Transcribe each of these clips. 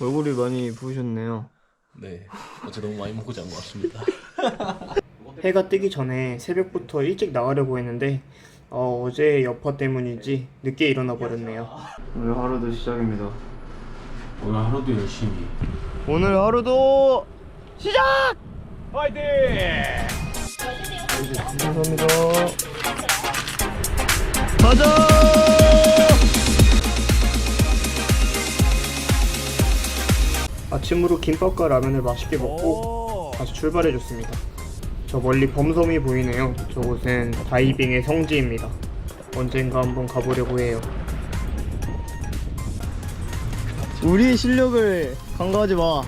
얼굴이 많이 부으셨네요. 네, 어제 너무 많이 먹고 잔 것 같습니다. 해가 뜨기 전에 새벽부터 일찍 나가려고 했는데 어, 제 여파 때문인지 늦게 일어나 버렸네요. 오늘 하루도 시작입니다. 오늘 하루도 열심히. 오늘 하루도 시작! 파이팅! 감사합니다. 가자! 아침으로 김밥과 라면을 맛있게 먹고 다시 출발해줬습니다. 저 멀리 범섬이 보이네요. 저곳은 다이빙의 성지입니다. 언젠가 한번 가보려고 해요. 우리의 실력을 간과하지 마.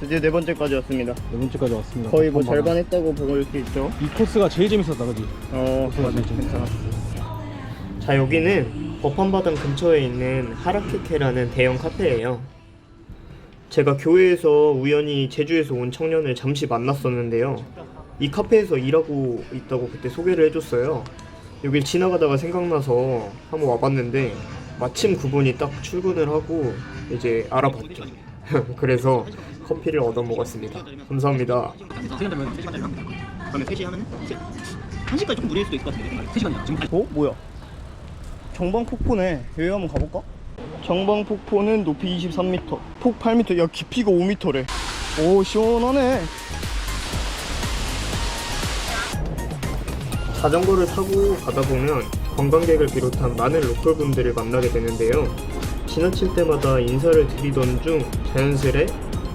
드디어 네 번째까지 왔습니다. 네 번째까지 왔습니다. 거의 뭐 절반 했다고 볼 수 있죠. 이 코스가 제일 재밌었다, 그지? 어, 맞아. 괜찮았어. 자, 여기는 법한바당 근처에 있는 하라케케라는 대형 카페예요. 제가 교회에서 우연히 제주에서 온 청년을 잠시 만났었는데요. 이 카페에서 일하고 있다고 그때 소개를 해줬어요. 여길 지나가다가 생각나서 한번 와봤는데 마침 그분이 딱 출근을 하고 이제 알아봤죠. 그래서 커피를 얻어 먹었습니다. 감사합니다. 3시간 되면 3시간짜리 합니다. 그러면 3시 하면은 1시까지 조금 무리일 수도 있을 것 같은데 3시간이야. 지금 어? 뭐야? 정방폭포네. 여기 한번 가볼까? 정방폭포는 높이 23m, 폭 8m, 야 깊이가 5m래. 오 시원하네. 자전거를 타고 가다 보면 관광객을 비롯한 많은 로컬 분들을 만나게 되는데요. 지나칠 때마다 인사를 드리던 중 자연스레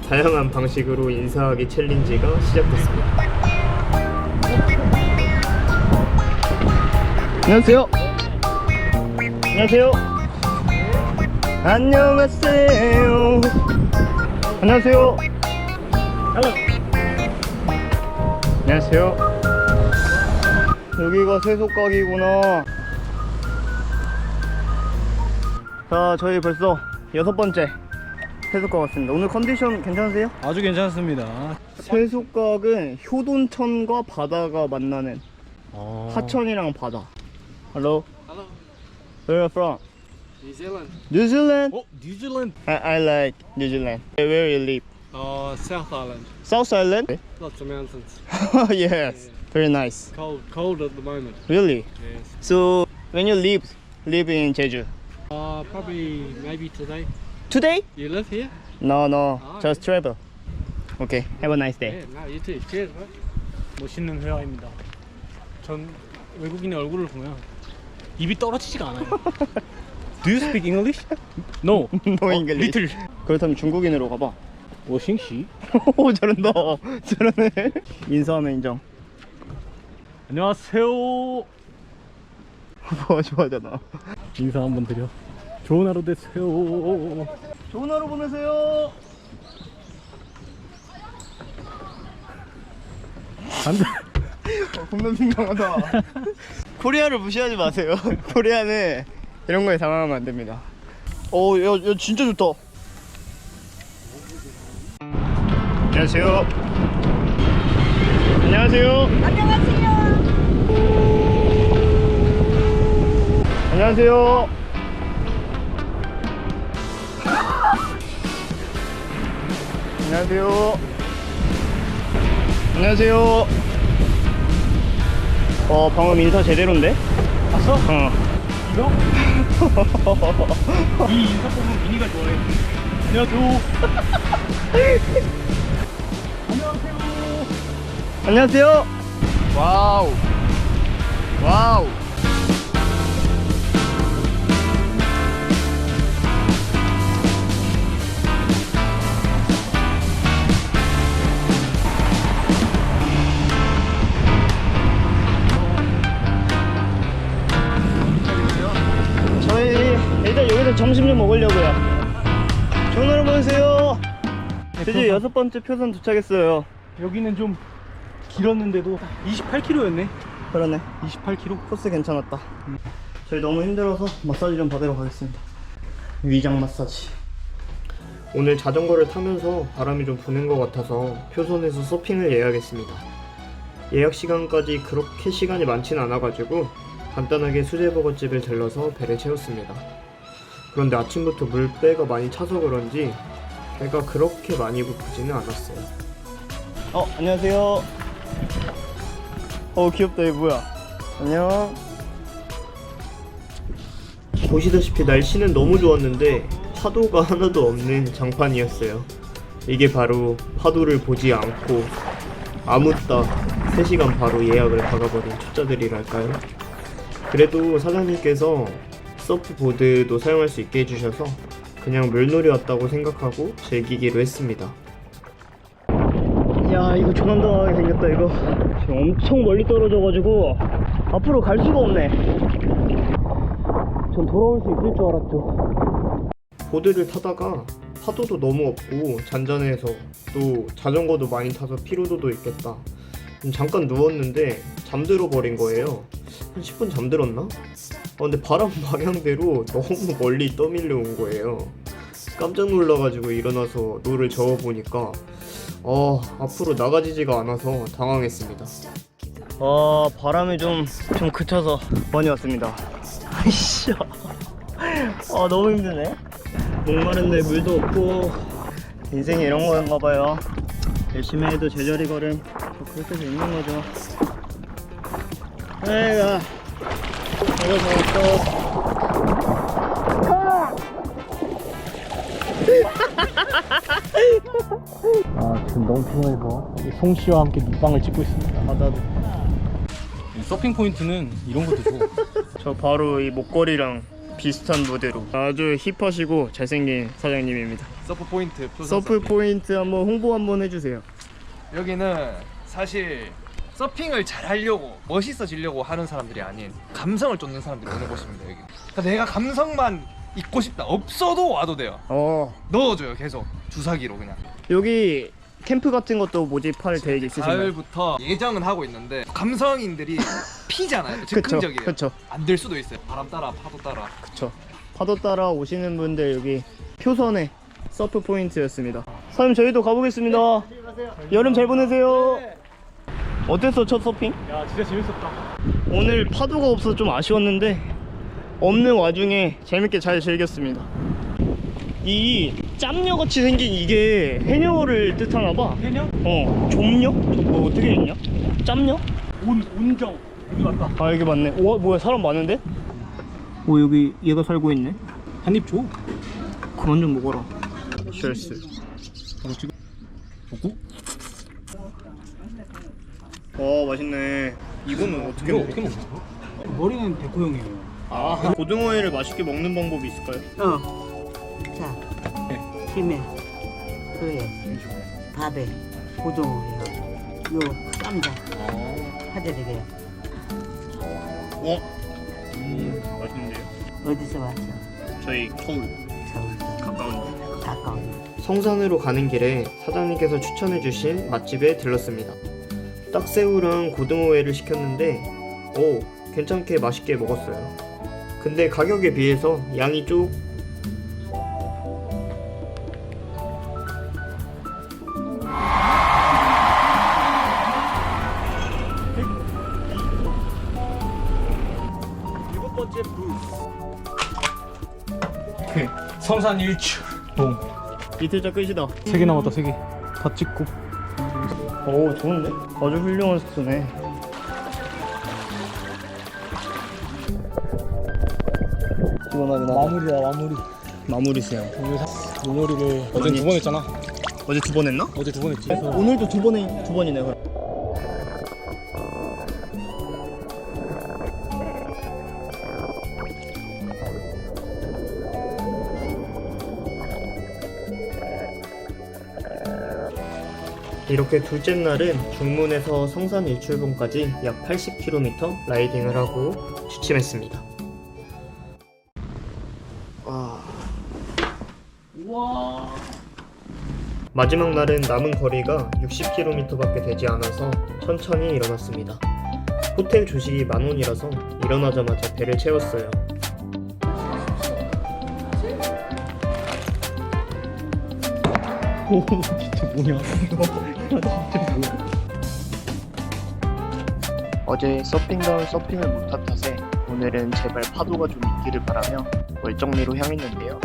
다양한 방식으로 인사하기 챌린지가 시작됐습니다. 안녕하세요. 안녕하세요. 안녕하세요. 안녕하세요. 안녕하세요. 여기가 세속각이구나. 자, 저희 벌써 여섯 번째 세속각 왔습니다. 오늘 컨디션 괜찮으세요? 아주 괜찮습니다. 세속각은 효돈천과 바다가 만나는 아... 하천이랑 바다. Hello, Where are you from? New Zealand. New Zealand. 어? 뉴질랜드? I, I like New Zealand. Where you live? Uh, South Island. South Island? Lots of mountains. yes. Very nice. Cold, cold at the moment. Really? Yes. So when you live live in Jeju? Uh, probably maybe today. Today? You live here? No, no. Ah, Just travel. Okay. Have a nice day. Yeah. No, you too. Cheers, mate. 멋있는 회화입니다. 전 외국인의 얼굴을 보면 입이 떨어지지가 않아요. Do you speak English? No. No English. Little. 그렇다면 중국인으로 가봐. 워싱시? 오 저런다. 저러네. 인사하면 인정. 안녕하세요. 뭐 좋아하잖아. 인사 한번 드려. 좋은 하루 되세요. 좋은 하루 보내세요. 안돼. 어, 겁나 민감하다. 코리아를 무시하지 마세요. 코리아는 이런 거에 당황하면 안 됩니다. 어, 야, 야 진짜 좋다. 안녕하세요. 안녕하세요. 안녕하세요. 안녕하세요. 안녕하세요. 어, 방금 인사 제대로인데? 봤어? 어. 이거? 이 인사 뽑은 미니가 좋아해. 안녕하세요. 안녕하세요. 안녕하세요. 와우. 와우. 점심 좀 먹으려고요. 하루 보내세요. 드디어 여섯 번째 표선 도착했어요. 여기는 좀 길었는데도 28km였네. 그러네. 28km. 코스 괜찮았다. 저희 너무 힘들어서 마사지 좀 받으러 가겠습니다. 위장 마사지. 오늘 자전거를 타면서 바람이 좀 부는 것 같아서 표선에서 서핑을 예약했습니다. 예약 시간까지 그렇게 시간이 많지는 않아가지고 간단하게 수제버거집을 들러서 배를 채웠습니다. 그런데 아침부터 물배가 많이 차서 그런지 배가 그렇게 많이 고프지는 않았어요. 어, 안녕하세요. 어, 귀엽다, 얘 뭐야? 안녕. 보시다시피 날씨는 너무 좋았는데 파도가 하나도 없는 장판이었어요. 이게 바로 파도를 보지 않고 아무따 3시간 바로 예약을 박아버린 초짜들이랄까요? 그래도 사장님께서 서프보드도 사용할 수 있게 해주셔서 그냥 물놀이 왔다고 생각하고 즐기기로 했습니다. 야 이거 조난당하게 생겼다 이거. 지금 엄청 멀리 떨어져가지고 앞으로 갈 수가 없네. 전 돌아올 수 있을 줄 알았죠. 보드를 타다가 파도도 너무 없고 잔잔해서 또 자전거도 많이 타서 피로도도 있겠다. 음, 잠깐 누웠는데 잠들어 버린 거예요. 한 10분 잠들었나? 아, 근데 바람 방향대로 너무 멀리 떠밀려 온 거예요 깜짝 놀라가지고 일어나서 노를 저어보니까 어, 앞으로 나가지지가 않아서 당황했습니다. 아, 바람이 좀, 좀 그쳐서 많이 왔습니다. 아이씨. 아, 너무 힘드네. 목마른데 물도 없고, 인생이 이런 거인가 봐요. 열심히 해도 제자리 걸음. 저 그렇게 돼 있는 거죠. 잘했어. 아 지금 너무 피곤해서 송 씨와 함께 눕방을 찍고 있습니다. 바다도. 이 서핑 포인트는 이런 것도 좋아. 저 바로 이 목걸이랑 비슷한 무대로 아주 힙하시고 잘생긴 사장님입니다. 서프 포인트 푸 서프 포인트 한번 홍보 한번 해주세요. 여기는 사실 서핑을 잘 하려고 멋있어지려고 하는 사람들이 아닌 감성을 쫓는 사람들이 오는 곳입니다 여기 그러니까 내가 감성만 있고 싶다 없어도 와도 돼요 어 넣어줘요 계속 주사기로 그냥 여기 캠프 같은 것도 모집할 계획 있으신가요? 가을부터 예정은 하고 있는데 감성인들이 피잖아요 즉흥적이에요 그쵸. 안될 수도 있어요 바람 따라 파도 따라 그쵸. 파도 따라 오시는 분들 여기 표선에 서프 포인트였습니다. 사장님 저희도 가보겠습니다. 여름 잘 보내세요. 어땠어 첫 서핑? 야 진짜 재밌었다. 오늘 파도가 없어서 좀 아쉬웠는데 없는 와중에 재밌게 잘 즐겼습니다. 이 짬녀 같이 생긴 이게 해녀를 뜻하나 봐. 해녀? 어, 좀녀? 저뭐 어떻게 했냐? 짬녀? 온 온정 여기 왔다. 아 여기 맞네. 와 뭐야 사람 많은데? 오 여기 얘가 살고 있네. 한 입 줘. 그만 좀 먹어라. 쉘스. 먹고? 와 맛있네. 이거는 어떻게 이거 먹어? 어떻게 먹어? 머리는 백호형이에요. 아 고등어회를 맛있게 먹는 방법이 있을까요? 어. 자, 김에, 그에, 밥에, 고등어요. 요 쌈장 하드리게요. 어? 음 맛있는데요. 어디서 왔어? 저희 서울 서울서 가까운. 가까운. 성산으로 가는 길에 사장님께서 추천해주신 맛집에 들렀습니다. 딱새우랑 고등어회를 시켰는데 오 괜찮게 맛있게 먹었어요. 근데 가격에 비해서 양이 좀 일곱 번째 성산 일출 동. 이틀차 끝이다. 세 개 남았다 세 개. 다 찍고. 오 좋은데? 아주 훌륭한 숙소네. 시원하긴 하다. 마무리야 마무리. 마무리 수영. 오늘 사- 물놀이를 어제 많이 두 번 했잖아. 어제 두 번 했나? 어제 두 번 했지. 그래서 오늘도 두 번에 두 번이네 그럼. 이렇게 둘째 날은 중문에서 성산 일출봉까지 약 80km 라이딩을 하고 취침했습니다. 와. 마지막 날은 남은 거리가 60km밖에 되지 않아서 천천히 일어났습니다. 호텔 조식이 만 원이라서 일어나자마자 배를 채웠어요. 오 진짜 뭐냐? 진짜 뭐야? 어제 서핑다운 서핑을 못한 탓에 오늘은 제발 파도가 좀 있기를 바라며 월정리로 향했는데요.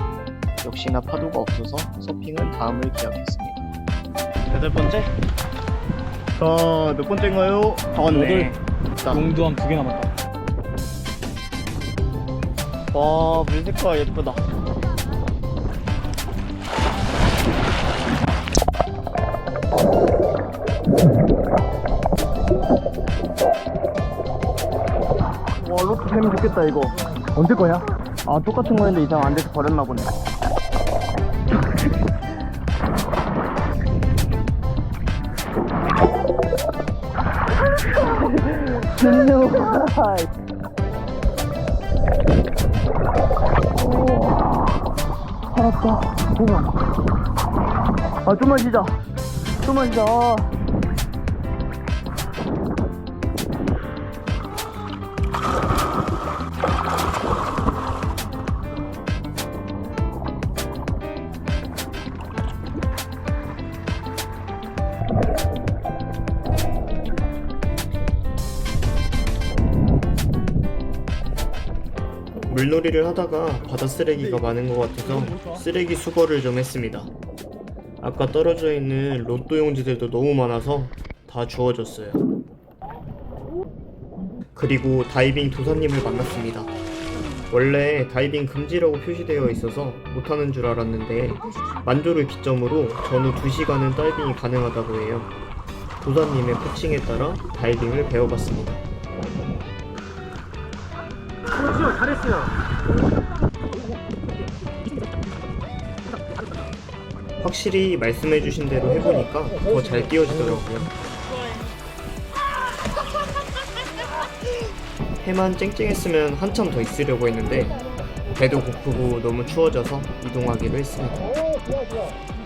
역시나 파도가 없어서 서핑은 다음을 기약했습니다. 여덟 번째? 자, 몇 번째인가요? 다 왔네. 자, 용두함 두 개 남았다. 와, 물 색깔 예쁘다. 햄이 좋겠다, 이거. 언제 거냐? 아, 똑같은 거였는데 이상 안 돼서 버렸나 보네. 살았다. 고마. 아, 좀만 쉬자. 좀만 쉬자. 물놀이를 하다가 바다 쓰레기가 많은 것 같아서 쓰레기 수거를 좀 했습니다. 아까 떨어져 있는 로또 용지들도 너무 많아서 다 주워졌어요. 그리고 다이빙 도사님을 만났습니다. 원래 다이빙 금지라고 표시되어 있어서 못하는 줄 알았는데 만조를 기점으로 전후 2시간은 다이빙이 가능하다고 해요. 도사님의 코칭에 따라 다이빙을 배워봤습니다. 확실히 말씀해주신 대로 해보니까 더 잘 뛰어지더라고요. 해만 쨍쨍했으면 한참 더 있으려고 했는데 배도 고프고 너무 추워져서 이동하기로 했습니다.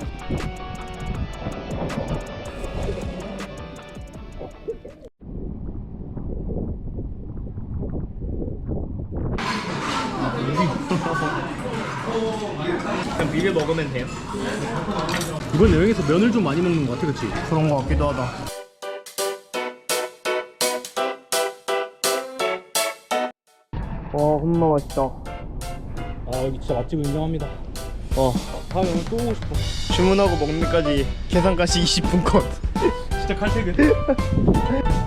이번 여행에서 면을 좀 많이 먹는 것 같아, 그치? 그런 거 같기도 하다. 와, 겁나 맛있다. 아, 여기 진짜 맛집 인정합니다. 와, 다음에 오늘 또 오고 싶어. 주문하고 먹는 데까지 계산까지 20분 컷. 진짜 칼퇴근.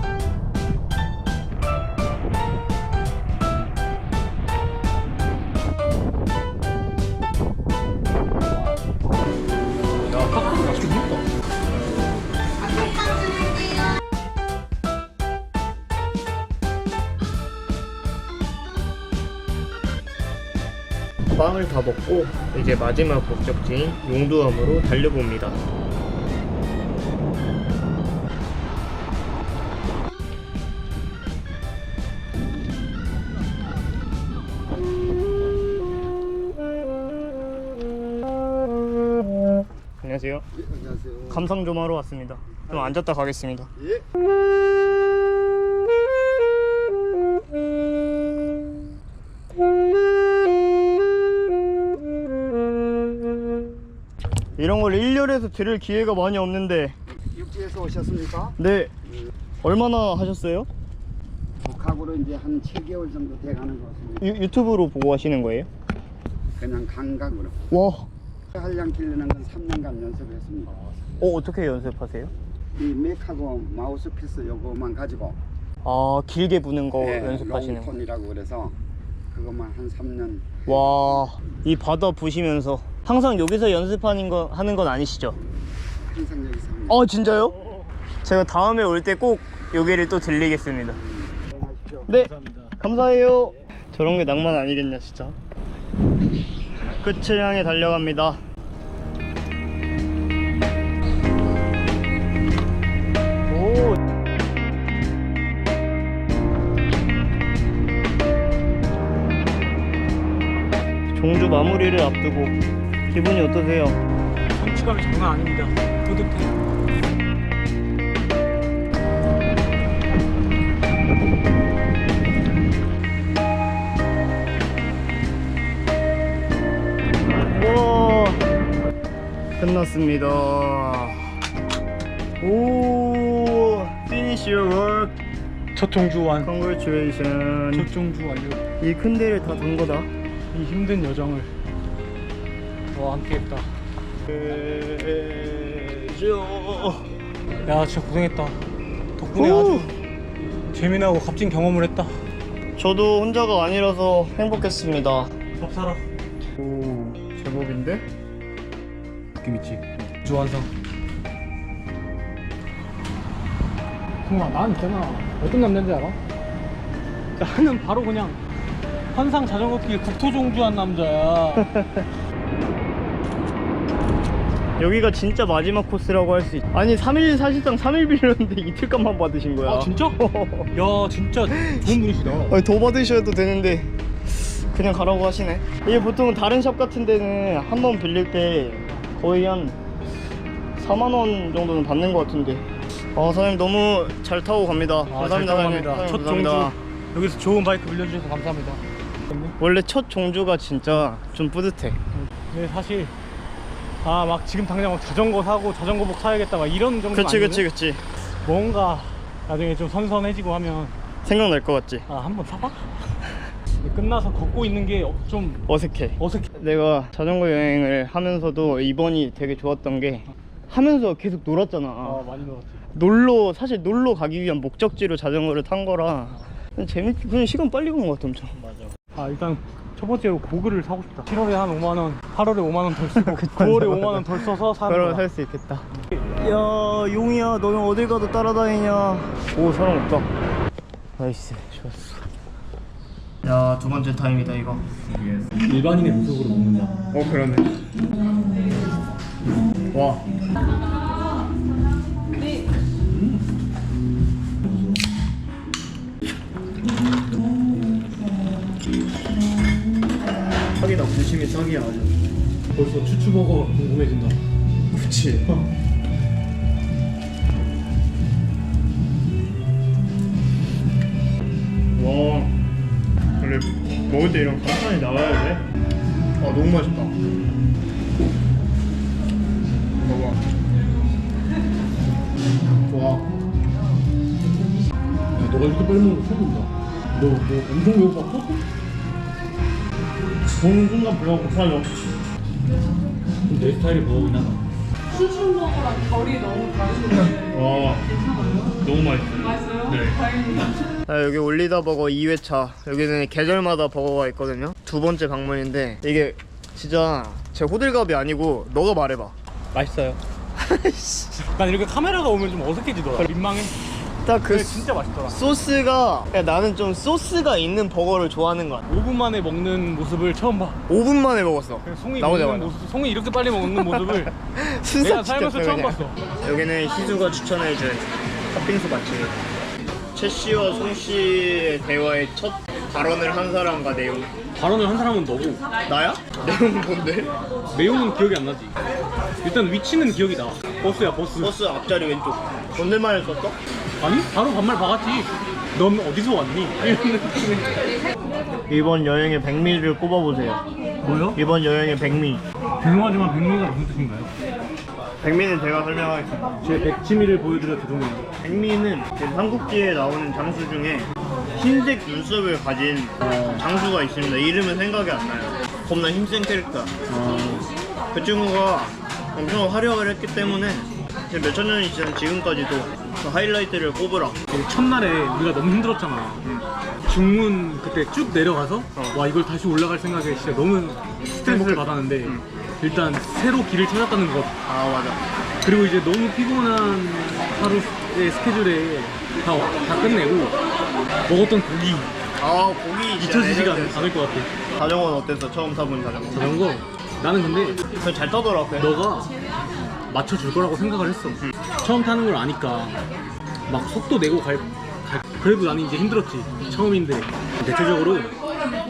다 먹고 이제 마지막 목적지인 용두암으로 달려봅니다. 안녕하세요. 안녕하세요. 감상 좀 하러 왔습니다. 좀 앉았다 가겠습니다. 예. 이런 걸 1년에서 들을 기회가 많이 없는데 육지에서 오셨습니까? 네 얼마나 하셨어요? 독학으로 이제 한 7개월 정도 돼가는 것 같습니다. 유, 유튜브로 보고 하시는 거예요? 그냥 감각으로. 와, 한량 기르는 건 3년간 연습했습니다. 어 어떻게 연습하세요? 이 맥하고 마우스피스 요거만 가지고 아 길게 부는 거 예, 연습하시는 거. 롱톤이라고 그래서 그것만 한 3년 와, 이 바다 보시면서 항상 여기서 연습하는 거 하는 건 아니시죠? 항상 여기서 합니다. 어 진짜요? 제가 다음에 올 때 꼭 여기를 또 들리겠습니다. 네, 감사합니다. 감사해요. 저런 게 낭만 아니겠냐 진짜. 끝을 향해 달려갑니다. 오. 종주 마무리를 앞두고 기분이 어떠세요? 성취감이 장난 아닙니다. 뿌듯해. 와 끝났습니다 오 finish your work 첫 종주 완. congratulations 첫 종주 완료. 이 큰 데를 다 돈 거다 이 힘든 여정을 너 와 함께했다. 야 진짜 고생했다. 덕분에 아주 재미나고 값진 경험을 했다. 저도 혼자가 아니라서 행복했습니다. 밥 사라. 오, 제법인데? 느낌 있지? 주완성. 승아, 난 있잖아. 어떤 남자인지 알아? 나는 바로 그냥 환상 자전거 길 국토종주한 남자야. 여기가 진짜 마지막 코스라고 할 수 있. 아니 3일 사실상 3일 빌렸는데 이틀간만 받으신 거야. 아 진짜? 야 진짜 좋은 분이시다. 아니, 더 받으셔도 되는데 그냥 가라고 하시네. 이게 보통 다른 샵 같은 데는 한 번 빌릴 때 거의 한 4만 원 정도는 받는 것 같은데. 아 사장님 너무 잘 타고 갑니다. 아, 잘 감사합니다. 사장님. 감사합니다. 첫 사장님, 종주 감사합니다. 여기서 좋은 바이크 빌려주셔서 감사합니다. 원래 첫 종주가 진짜 좀 뿌듯해. 근데 사실 아 막 지금 당장 막 자전거 사고 자전거복 사야겠다 막 이런 정도 그치 아니면 그치 그치. 뭔가 나중에 좀 선선해지고 하면 생각날 것 같지. 아 한번 사봐. 끝나서 걷고 있는 게 좀 어색해. 어색해. 내가 자전거 여행을 하면서도 이번이 되게 좋았던 게 하면서 계속 놀았잖아. 아 많이 놀았지. 놀러 사실 놀러 가기 위한 목적지로 자전거를 탄 거라 그냥 재밌 그냥 시간 빨리 간 것 같아 엄청. 맞아. 아 일단 첫 번째로 고글을 사고 싶다. 7월에 한 5만 원, 8월에 5만 원 덜 쓰고 9월에 5만 원 덜 써서 사는 그러면 거야. 살 수 있겠다. 야 용이야 너는 어딜 가도 따라다니냐. 오 사람 없다. 나이스 좋았어. 야 두 번째 타임이다 이거. 일반인의 모습으로 먹는다. 어 그러네. 와. 사기다 군침이 사기야 아주. 벌써 추추버거 궁금해진다. 그치. 와, 원래 먹을 때 이런 간판이 나와야 돼? 아, 너무 맛있다. 봐봐. 와, 야, 너가 이렇게 빨리 먹는 거 처음 본다. 너, 너 엄청 배고팠어? 보는 순간 배가 고파져. 내 스타일이 버거긴 하다. 와, 너무 맛있어요. 맛있어요? 네. 아, 여기 올리다 버거 2회차. 여기는 계절마다 버거가 있거든요. 두 번째 방문인데 이게 진짜 제 호들갑이 아니고 너가 말해봐. 맛있어요. 난 이렇게 카메라가 오면 좀 어색해지더라. 민망해. 딱 그 근데 진짜 맛있더라. 소스가 야, 나는 좀 소스가 있는 버거를 좋아하는 것 같아. 5분 만에 먹는 모습을 처음 봐. 5분 만에 먹었어. 그냥 송이 나오자마자. 모습, 송이 이렇게 빨리 먹는 모습을 순삭 내가 살면서 시켰어, 처음 그냥. 봤어. 여기는 희수가 추천해준 팥빙수 맛집. 최 씨와 송 씨의 대화의 첫 발언을 한 사람과 내용. 발언을 한 사람은 너고 나야? 내용은 뭔데? 내용은 기억이 안 나지. 일단 위치는 기억이 나. 버스야 버스. 버스 앞자리 왼쪽. 존댓말 썼어? 아니 바로 반말 박았지. 넌 어디서 왔니? 이런 느낌의. 이번 여행의 백미를 꼽아보세요. 뭐요? 이번 여행의 백미. 죄송하지만 백미가 무슨 뜻인가요? 백미는 제가 설명하겠습니다. 제 백치미를 보여드려 죄송해요. 백미는 그 삼국지에 나오는 장수 중에 흰색 눈썹을 가진 장수가 있습니다. 이름은 생각이 안 나요. 겁나 힘센 캐릭터. 그 친구가 엄청 활약을 했기 때문에 몇천 년이 지난 지금까지도 그 하이라이트를 꼽으라. 그 첫날에 우리가 너무 힘들었잖아. 중문 그때 쭉 내려가서 와 이걸 다시 올라갈 생각에 진짜 너무 스트레스를 받았는데 일단 새로 길을 찾았다는 것 아 맞아. 그리고 이제 너무 피곤한 하루의 스케줄에 다, 다 끝내고 먹었던 고기 아 고기 진짜 잊혀지지가 레전드였어. 않을 것 같아. 자전거는 어땠어? 처음 타본 자전거. 자전거 나는 근데 그잘 타더라. 그래. 너가 맞춰줄 거라고 생각을 했어. 처음 타는 걸 아니까 막 속도 내고 갈, 갈- 그래도 나는 이제 힘들었지. 처음인데 대체적으로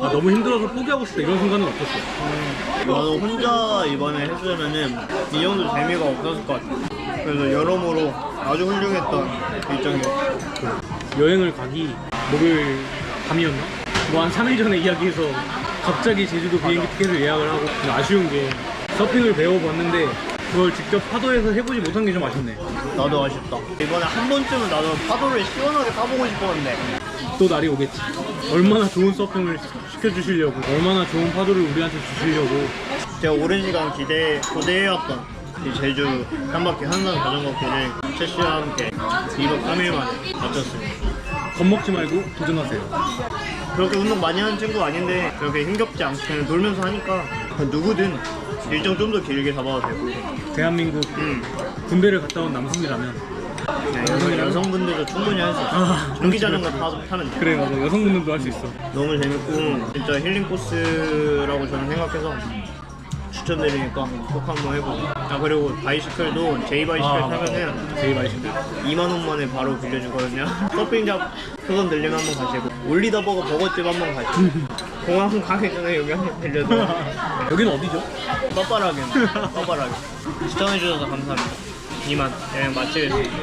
아, 너무 힘들어서 포기하고 싶다 이런 순간은 없었어. 나도 혼자 이번에 했으면은 이 정도 재미가 없었을 것 같아. 그래서 여러모로 아주 훌륭했던 일정이었어. 여행을 가기 목요일 밤이었나? 뭐 한 3일 전에 이야기해서 갑자기 제주도 비행기 티켓을 예약을 하고 좀 아쉬운 게 서핑을 배워봤는데 그걸 직접 파도에서 해보지 못한 게 좀 아쉽네. 나도 아쉽다. 이번에 한 번쯤은 나도 파도를 시원하게 타보고 싶었는데 또 날이 오겠지. 얼마나 좋은 서핑을 시켜주시려고, 얼마나 좋은 파도를 우리한테 주시려고. 제가 오랜 시간 기대 고대해왔던 이 제주 한 바퀴 한산 자전거 길을 최씨와 함께 2박 3일 만에 마쳤습니다. 겁먹지 말고 도전하세요. 그렇게 운동 많이 하는 친구 아닌데 그렇게 힘겹지 않게 그냥 놀면서 하니까 누구든 일정 좀 더 길게 잡아도 되고. 대한민국 음. 군대를 갔다 온 남성이라면. 여성, 여성분들도 충분히 할수 있어 아, 전기 자전거 타, 타면 돼 그래 맞아. 여성분들도 할 수 있어. 너무 재밌고 진짜 힐링 코스라고 저는 생각해서 추천드리니까 꼭 한번 해보고 아 그리고 바이시클도 제이 바이시클 아, 타면은 제일 맛있는데. 2만 원 만에 바로 빌려주거든요. 서핑잡 그건 들리면 한번 가시고 올리다 버거 버거집 한번 가시고 공항 가기 전에 여기 한번 빌려줘. 여기는 어디죠? 뻔뻔하게. 뻔뻔하게. 시청해주셔서 감사합니다. 이만. 여행 마치겠습니다